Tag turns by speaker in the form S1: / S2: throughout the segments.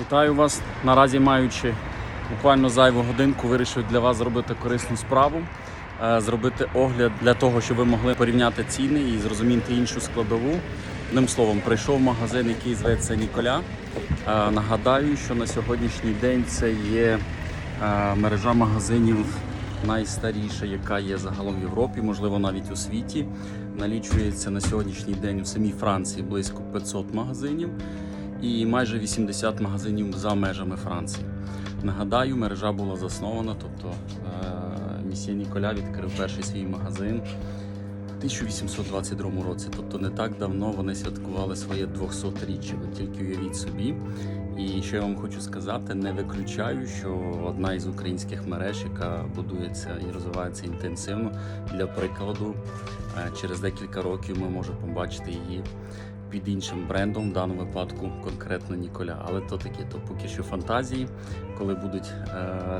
S1: Вітаю вас. Наразі маючи буквально зайву годинку, вирішив для вас зробити корисну справу, е, зробити огляд для того, щоб ви могли порівняти ціни і зрозуміти іншу складову. Одним словом, прийшов в магазин, який зветься Ніколя. Е, Нагадаю, що на сьогоднішній день це є е, мережа магазинів найстаріша, яка є загалом в Європі, можливо, навіть у світі. Налічується на сьогоднішній день у самій Франції близько 500 магазинів і майже 80 магазинів за межами Франції. Нагадаю, мережа була заснована, тобто е, місьє Ніколя відкрив перший свій магазин у 1822 році. Тобто не так давно вони святкували своє 200-річчя. Ви тільки уявіть собі. І що я вам хочу сказати, не виключаю, що одна із українських мереж, яка будується і розвивається інтенсивно, для прикладу, е, через декілька років ми можемо побачити її під іншим брендом, в даному випадку конкретно Ніколя. Але то таке, то поки що фантазії. Коли будуть е,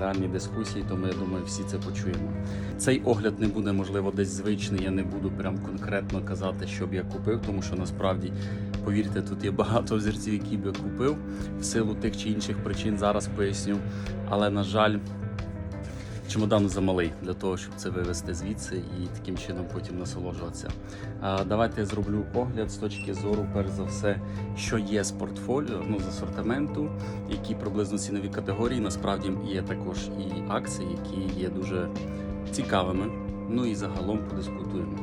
S1: реальні дискусії, то ми я думаю, всі це почуємо. Цей огляд не буде можливо десь звичний. Я не буду прям конкретно казати, що б я купив, тому що насправді, повірте, тут є багато взірців, які б я купив в силу тих чи інших причин. Зараз поясню. Але на жаль. Чемодан замалий для того, щоб це вивезти звідси і таким чином потім насолоджуватися. Давайте я зроблю огляд з точки зору, перш за все, що є з портфоліо, ну з асортименту, які приблизно цінові категорії. Насправді є також і акції, які є дуже цікавими. Ну і загалом подискутуємо.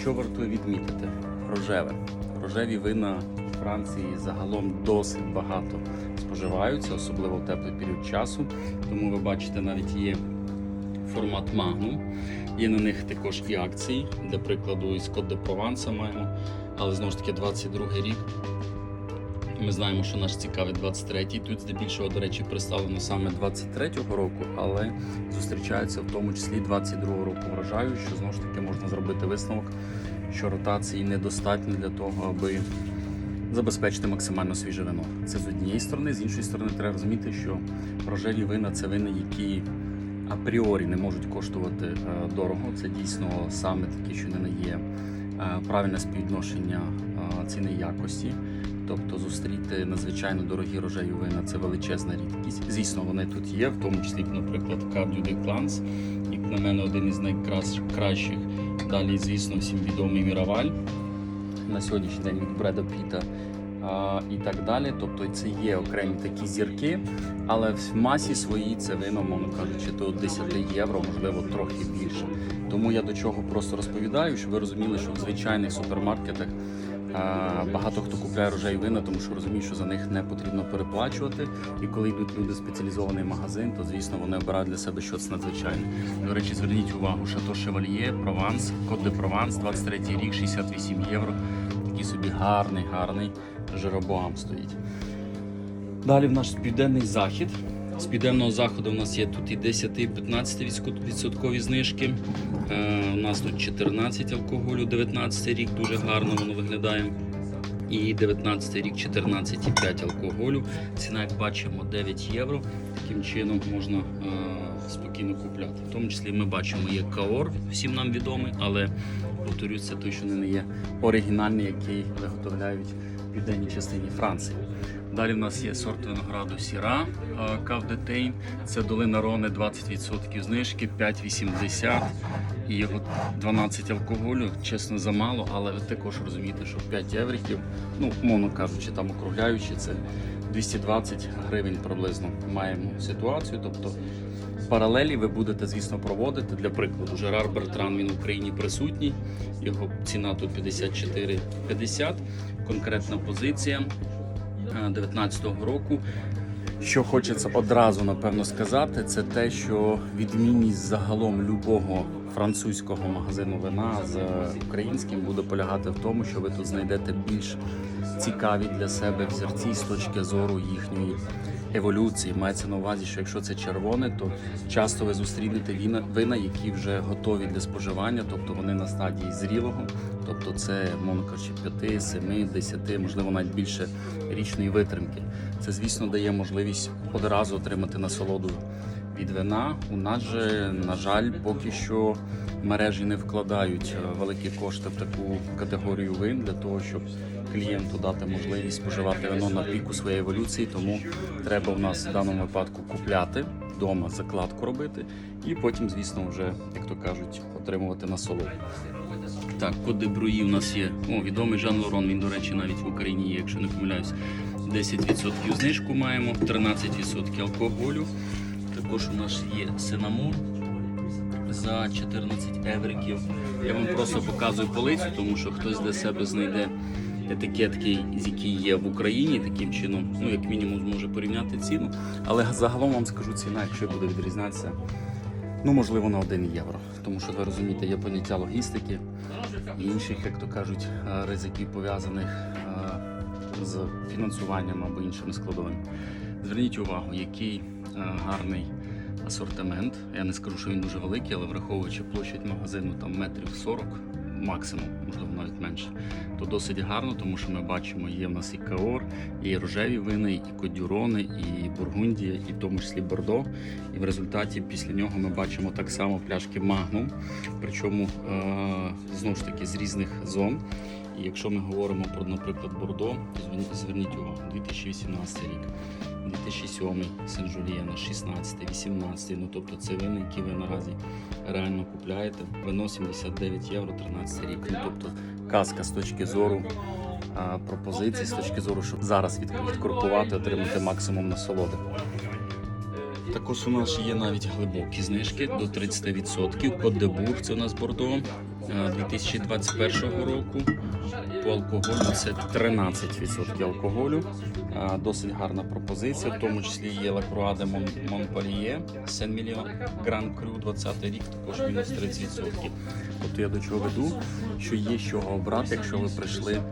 S1: Що вартує відмітити? Рожеве. Рожеві вина у Франції загалом досить багато споживаються, особливо в теплий період часу. Тому ви бачите, навіть є формат Magnum. Є на них також і акції. Для прикладу, із Côte de Provence маємо, але знову ж таки 22 рік. Ми знаємо, що наш цікавий 23-й. Тут здебільшого, до речі, представлено саме 23-го року, але зустрічаються в тому числі 22-го року врожаю, що знову ж таки можна зробити висновок, що ротації недостатньо для того, аби забезпечити максимально свіже вино. Це з однієї сторони, з іншої сторони, треба розуміти, що рожеві вина це вина, які апріорі не можуть коштувати е, дорого. Це дійсно саме такі, що не є е, правильне співвідношення е, ціни якості. Тобто зустріти надзвичайно дорогі рожеві вина це величезна рідкість. Звісно, вони тут є, в тому числі, наприклад, Cardio de Clans, як на мене, один із найкращих. Далі, звісно, всім відомий Міраваль на сьогоднішній день від Бреда Піта і так далі. Тобто це є окремі такі зірки, але в масі своїй це вино, мовно кажучи, до 10 євро, можливо, трохи більше. Тому я до чого просто розповідаю, щоб ви розуміли, що в звичайних супермаркетах багато хто купляє рожей вина, тому що розуміє, що за них не потрібно переплачувати. І коли йдуть люди в спеціалізований магазин, то звісно вони обирають для себе щось надзвичайне. До речі, зверніть увагу, Шато Шевальє, Прованс, Кот де Прованс, 23 рік, 68 євро. Такий собі гарний, гарний Жеробоам стоїть. Далі в наш південний захід. З південного заходу у нас є тут і 10-15% відсоткові знижки. Е, у нас тут 14 алкоголю, 19 рік дуже гарно воно виглядає. І 19 рік 14,5 алкоголю. Ціна, як бачимо, 9 євро. Таким чином можна е, спокійно купляти. В тому числі ми бачимо є Каор, всім нам відомий, але повторюсь, це той, що не є оригінальний, який виготовляють в південній частині Франції. Далі в нас є сорт винограду Сіра Кавдетейн. Це долина Рони 20% знижки, 5,80 і його 12 алкоголю. Чесно, замало, але ви також розумієте, що 5 євриків, ну, мовно кажучи, там округляючи, це 220 гривень приблизно маємо ситуацію. Тобто паралелі ви будете, звісно, проводити. Для прикладу, Жерар Бертран він в Україні присутній. Його ціна тут 54,50. Конкретна позиція. 2019 року. Що хочеться одразу напевно сказати, це те, що відмінність загалом любого французького магазину вина з українським буде полягати в тому, що ви тут знайдете більш цікаві для себе взірці з точки зору їхньої еволюції. Мається на увазі, що якщо це червоне, то часто ви зустрінете вина, вина, які вже готові для споживання, тобто вони на стадії зрілого, тобто це, мовно кажучи, 5, 7, 10, можливо, навіть більше річної витримки. Це, звісно, дає можливість одразу отримати насолоду від вина. У нас же, на жаль, поки що мережі не вкладають е, великі кошти в таку категорію вин для того, щоб клієнту дати можливість споживати вино на піку своєї еволюції. Тому треба в нас в даному випадку купляти вдома, закладку робити, і потім, звісно, вже, як то кажуть, отримувати насолоду. Так, код де бруї у нас є. О, відомий Жан Лорон. Він, до речі, навіть в Україні є, якщо не помиляюсь. 10% знижку маємо, 13% алкоголю. Також у нас є синамон за 14 евриків. Я вам просто показую полицю, тому що хтось для себе знайде етикетки, з які є в Україні, таким чином, ну як мінімум, зможе порівняти ціну. Але загалом вам скажу ціна, якщо буде відрізнятися, ну можливо на 1 євро. Тому що ви розумієте, є поняття логістики і інших, як то кажуть, е, ризиків пов'язаних е, з фінансуванням або іншими складовими. Зверніть увагу, який е, гарний асортимент. Я не скажу, що він дуже великий, але враховуючи площадь магазину там метрів 40 максимум, можливо навіть менше, то досить гарно, тому що ми бачимо, є в нас і каор, і рожеві вини, і кодюрони, і бургундія, і в тому числі бордо. І в результаті після нього ми бачимо так само пляшки Magnum, причому е- знову ж таки з різних зон. Якщо ми говоримо про, наприклад, Бордо, то зверніть, увагу, 2018 рік, 2007 Сен-Жулієна, 16, 18, ну тобто це вини, які ви наразі реально купляєте. Вино 79 євро 13 рік. Ну тобто казка з точки зору а, пропозицій, з точки зору, щоб зараз від, відкоркувати, отримати максимум насолоди. Також у нас є навіть глибокі знижки до 30%. Код де Бур, це у нас Бордо 2021 року. По алкоголю це 13% алкоголю. Е, Досить гарна пропозиція, в тому числі є Лакруа де Мон- Сен Мільйон Гран Крю 20 рік, також мінус 30%. Тобто я до чого веду, що є чого обрати, якщо ви прийшли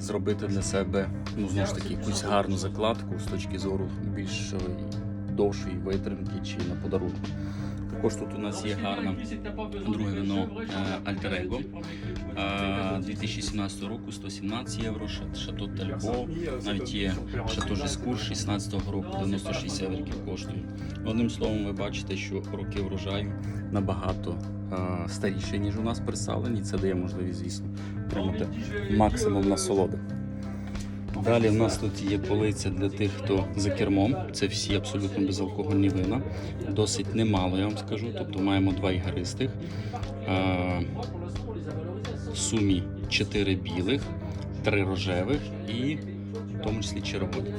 S1: зробити для себе ну знову ж таки якусь гарну закладку з точки зору більшої довшої витримки чи на подарунок. Також тут у нас є гарне друге вино е. Е, 2017 року 117 євро, Шато Тальбо, навіть є Шато Жескур 16 року 96 євриків коштує. Одним словом, ви бачите, що роки врожаю набагато е, старіші, ніж у нас представлені. Це дає можливість, звісно, отримати максимум насолоди. Далі в нас тут є полиця для тих, хто за кермом. Це всі абсолютно безалкогольні вина. Досить немало, я вам скажу. Тобто маємо два ігристих. Е, в сумі чотири білих, три рожевих і в тому числі червоних.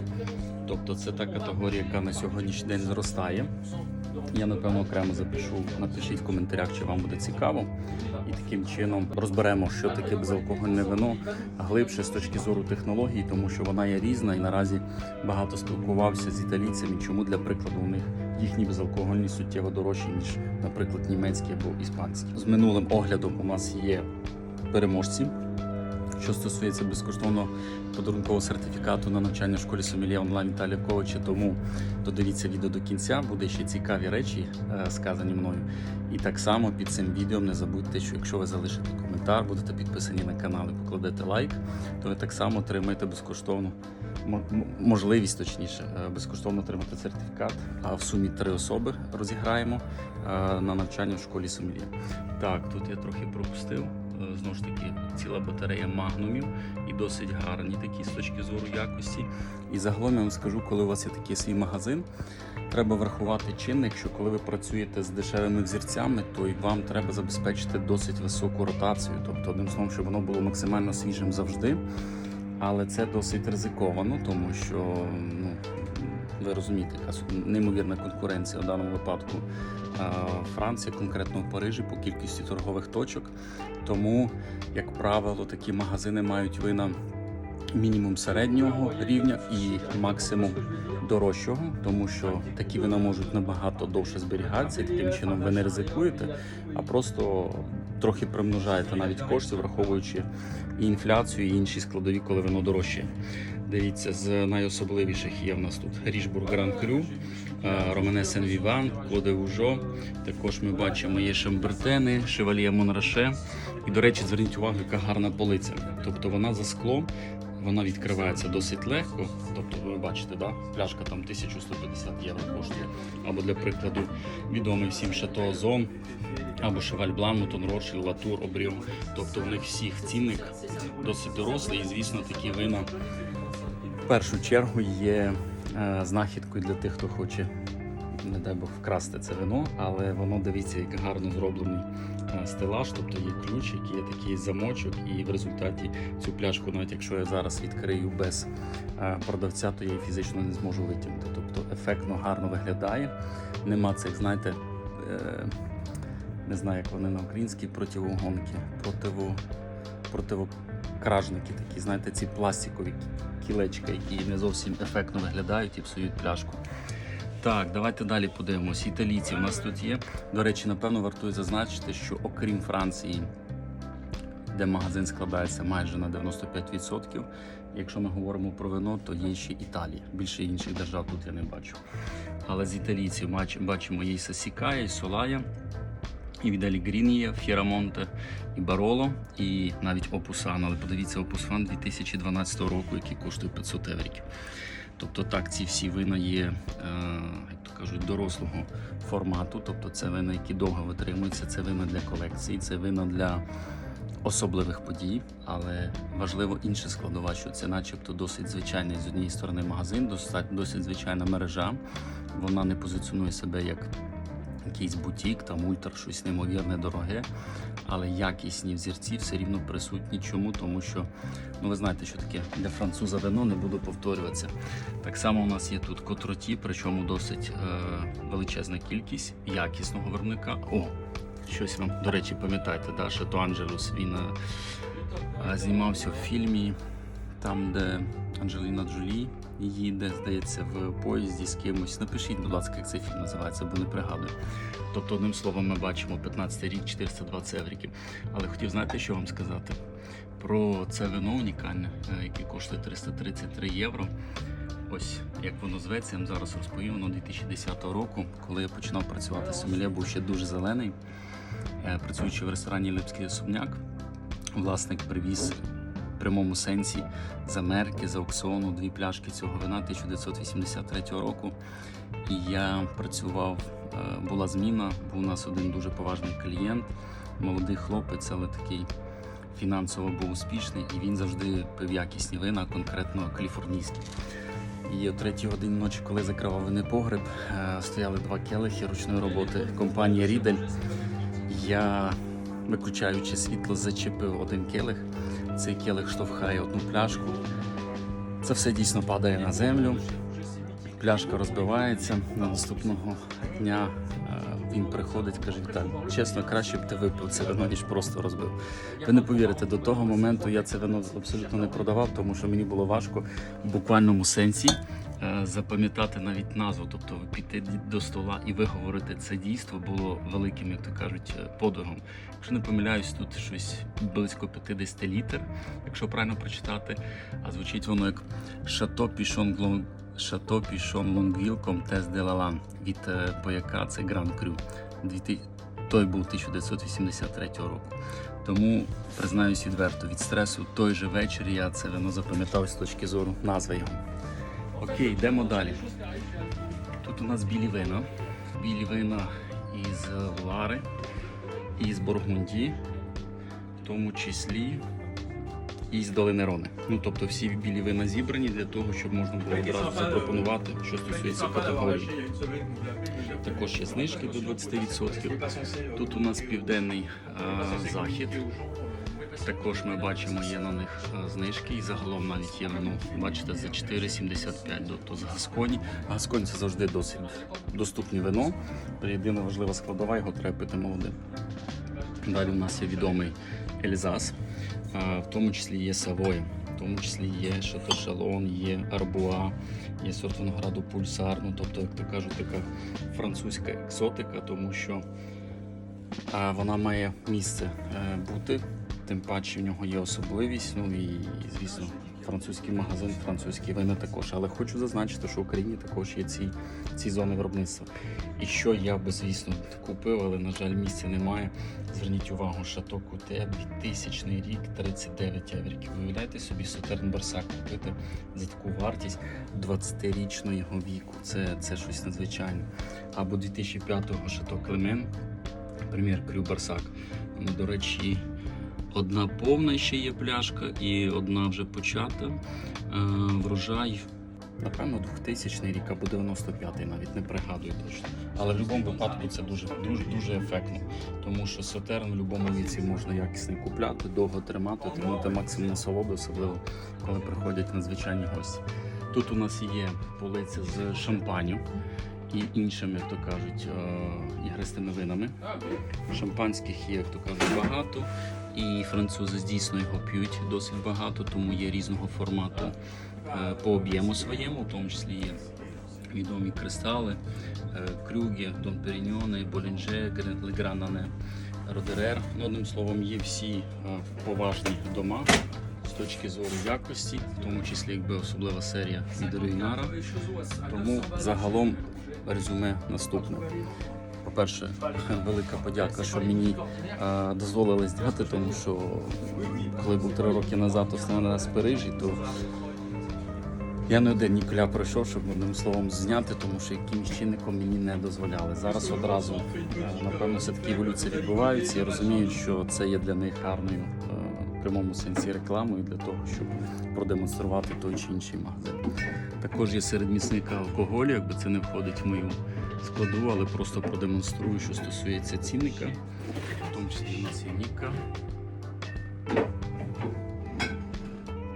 S1: Тобто це та категорія, яка на сьогоднішній день зростає. Я напевно окремо запишу, напишіть в коментарях, чи вам буде цікаво. І таким чином розберемо, що таке безалкогольне вино глибше з точки зору технологій, тому що вона є різна і наразі багато спілкувався з італійцями, чому для прикладу у них їхні безалкогольні суттєво дорожчі, ніж, наприклад, німецькі або іспанські. З минулим оглядом у нас є переможці. Що стосується безкоштовного подарункового сертифікату на навчання в школі Сомельє онлайн Віталія Ковича, тому додивіться відео до кінця, буде ще цікаві речі е, сказані мною. І так само під цим відео не забудьте, що якщо ви залишите коментар, будете підписані на канал і покладете лайк, то ви так само отримаєте безкоштовну можливість, точніше, е, безкоштовно отримати сертифікат. А в сумі три особи розіграємо е, на навчання в школі Сомельє. Так, тут я трохи пропустив. Е, Знову ж таки, ціла батарея магнумів і досить гарні такі з точки зору якості. І загалом я вам скажу, коли у вас є такий свій магазин, треба врахувати чинник, що коли ви працюєте з дешевими взірцями, то й вам треба забезпечити досить високу ротацію, тобто одним словом, щоб воно було максимально свіжим завжди. Але це досить ризиковано, тому що ну, ви розумієте, яка неймовірна конкуренція в даному випадку. Франція, конкретно в Парижі, по кількості торгових точок. Тому, як правило, такі магазини мають вина мінімум середнього рівня і максимум дорожчого, тому що такі вина можуть набагато довше зберігатися, і таким чином ви не ризикуєте, а просто трохи примножаєте навіть кошти, враховуючи і інфляцію, і інші складові, коли воно дорожче. Дивіться, з найособливіших є в нас тут Ріжбург Гран Крю, Романе Сен Віван, Клоде Ужо. Також ми бачимо є Шамбертени, Шевальє Монраше. І, до речі, зверніть увагу, яка гарна полиця. Тобто вона за склом Вона відкривається досить легко. Тобто, ви бачите, да? пляшка там 1150 євро коштує. Або для прикладу відомий всім Шато Озон, або Шеваль Блан, Мутон Рошель, Латур, Обріо. Тобто у них всіх цінник досить дорослий, і звісно, такі вина в першу чергу є е, знахідкою для тих, хто хоче, не дай Бог, вкрасти це вино, але воно дивіться, як гарно зроблений е, стелаж, тобто є ключик, є такий замочок, і в результаті цю пляшку, навіть якщо я зараз відкрию без е, продавця, то я її фізично не зможу витягнути. Тобто ефектно гарно виглядає. Нема цих, знаєте, не знаю, як вони на українській противогонки, противо, противокражники такі, знаєте, ці пластикові кілечка, які не зовсім ефектно виглядають і псують пляшку. Так, давайте далі подивимось. Італійці в нас тут є. До речі, напевно, вартує зазначити, що окрім Франції, де магазин складається майже на 95%. Якщо ми говоримо про вино, то є ще Італія. Більше інших держав тут я не бачу. Але з італійців бачимо є і і Солая, і Відалі Грін є, Фірамонте, і Бароло, і навіть Опусан. Але подивіться, Опусфан 2012 року, який коштує 500 евриків. Тобто так, ці всі вина є, е, як то кажуть, дорослого формату. Тобто це вина, які довго витримуються, це вина для колекції, це вина для особливих подій. Але важливо інша складова, що це начебто досить звичайний з однієї сторони магазин, досить звичайна мережа. Вона не позиціонує себе як якийсь бутік, там ультра, щось неймовірне дороге, але якісні взірці все рівно присутні. Чому? Тому що ну ви знаєте, що таке для француза вино, не буду повторюватися. Так само у нас є тут котроті, причому досить е, величезна кількість якісного виробника. О, щось вам, до речі, пам'ятаєте, да, Шато Анджелус, він е, е, знімався в фільмі, там, де Анджеліна Джолі їде, здається, в поїзді з кимось. Напишіть, будь ласка, як цей фільм називається, бо не пригадую. Тобто, одним словом, ми бачимо 15 рік, 420 евриків. Але хотів знаєте, що вам сказати? Про це вино унікальне, е, яке коштує 333 євро. Ось як воно зветься, я вам зараз розповім. Воно 2010 року, коли я починав працювати сомельє, був ще дуже зелений. Е, Працюючи в ресторані Липський особняк, власник привіз прямому сенсі з Америки, з аукціону дві пляшки цього вина 1983 року. І я працював, е, була зміна, був у нас один дуже поважний клієнт, молодий хлопець, але такий фінансово був успішний, і він завжди пив якісні вина, конкретно каліфорнійські. І о третій годині ночі, коли закривав винний погреб, е, стояли два келихи ручної роботи компанії Рідель. Я, виключаючи світло, зачепив один келих. Цей келих штовхає одну пляшку. Це все дійсно падає на землю. Пляшка розбивається. На наступного дня е, він приходить, каже: так, чесно, краще б ти випив це вино, ніж просто розбив. Ви не повірите, до того моменту я це вино абсолютно не продавав, тому що мені було важко в буквальному сенсі запам'ятати навіть назву, тобто піти до стола і виговорити це дійство було великим, як то кажуть, е, подвигом. Якщо не помиляюсь, тут щось близько 50 літр, якщо правильно прочитати, а звучить воно як Шато Пішон. Шато Пішон Лонгвіл Комтес де Лалан від е, бояка це Гран Крю. Той був 1983 року. Тому признаюсь відверто, від стресу той же вечір я це вино запам'ятав з точки зору назви його. Окей, йдемо далі. Тут у нас білі вина. Білі вина із Лари, із Бургундії, в тому числі і з долини Рони. Ну тобто всі білі вина зібрані для того, щоб можна було одразу запропонувати, що стосується категорії. Також є знижки до 20%. Тут у нас південний е, захід. Також ми бачимо, є на них е, знижки і загалом навіть є вино, бачите, за 4,75, тобто з Гасконі. Гасконь це завжди досить доступне вино. Єдина важлива складова, його треба пити молодим. Далі у нас є відомий Ельзас, в тому числі є Савоя, в тому числі є Шато Шалон, є Арбуа, є сорт винограду Пульсар, ну тобто, як то кажуть, така французька екзотика, тому що а, вона має місце е, бути, тим паче в нього є особливість, ну і, звісно, французький магазин, французькі вина також. Але хочу зазначити, що в Україні також є ці, ці зони виробництва. І що я би, звісно, купив, але на жаль, місця немає. Зверніть увагу, Шато Куте 2000 рік, 39 євриків. Уявляєте собі Сотерн Барсак купити за таку вартість 20-річного його віку. Це, це щось надзвичайне. Або 2005-го Шато Клемен, прем'єр Крю Барсак. До речі, одна повна ще є пляшка і одна вже почата. Е, врожай. Напевно, 2000 рік або 95-й, навіть не пригадую точно. Але в будь-якому випадку це дуже дуже дуже ефектно, тому що сотерн в будь-якому віці можна якісний купляти, довго тримати, отримати максимум насолоди, особливо коли приходять надзвичайні гості. Тут у нас є полиця з шампаню і іншими, як то кажуть, е, ігристими винами. Шампанських є, як то кажуть, багато. І французи дійсно його п'ють досить багато, тому є різного формату е, по об'єму своєму, в тому числі є відомі кристали, е, крюги, Дон Періньони, Болінже, Легранане, Родерер. Ну, одним словом, є всі е, поважні дома з точки зору якості, в тому числі якби особлива серія Мідорінара. Тому загалом резюме наступне. По-перше, велика подяка, що мені е, дозволили зняти, тому що коли був три роки назад останній раз то я не один ніколя пройшов, щоб одним словом зняти, тому що якимось чинником мені не дозволяли. Зараз одразу напевно все таки еволюція відбувається і розуміють, що це є для них гарною е, в прямому сенсі рекламою для того, щоб продемонструвати той чи інший магазин. Також є серед міцника алкоголю, якби це не входить в мою складу, але просто продемонструю, що стосується цінника. В тому числі у нас є Ніка.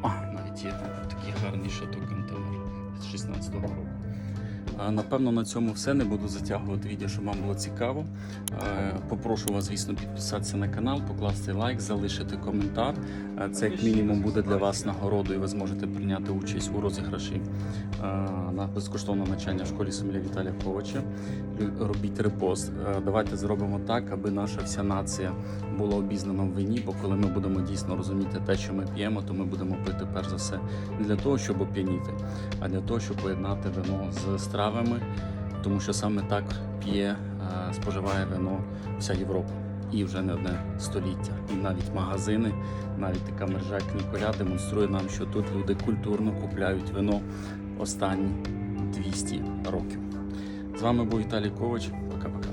S1: А, навіть є такий гарний шаток Кантемар з 16-го року. Напевно, на цьому все. Не буду затягувати відео, щоб вам було цікаво. Попрошу вас, звісно, підписатися на канал, покласти лайк, залишити коментар. Це як мінімум буде для вас нагородою. Ви зможете прийняти участь у розіграші на безкоштовне навчання в школі Сомеля Віталія Ковача. Робіть репост. Давайте зробимо так, аби наша вся нація була обізнана в вині, бо коли ми будемо дійсно розуміти те, що ми п'ємо, то ми будемо пити перш за все не для того, щоб оп'яніти, а для того, щоб поєднати вино з стравами, тому що саме так п'є, е, споживає вино вся Європа. І вже не одне століття. І навіть магазини, навіть така мережа Ніколя демонструє нам, що тут люди культурно купляють вино останні 200 років. З вами був Віталій Ковач. Пока-пока.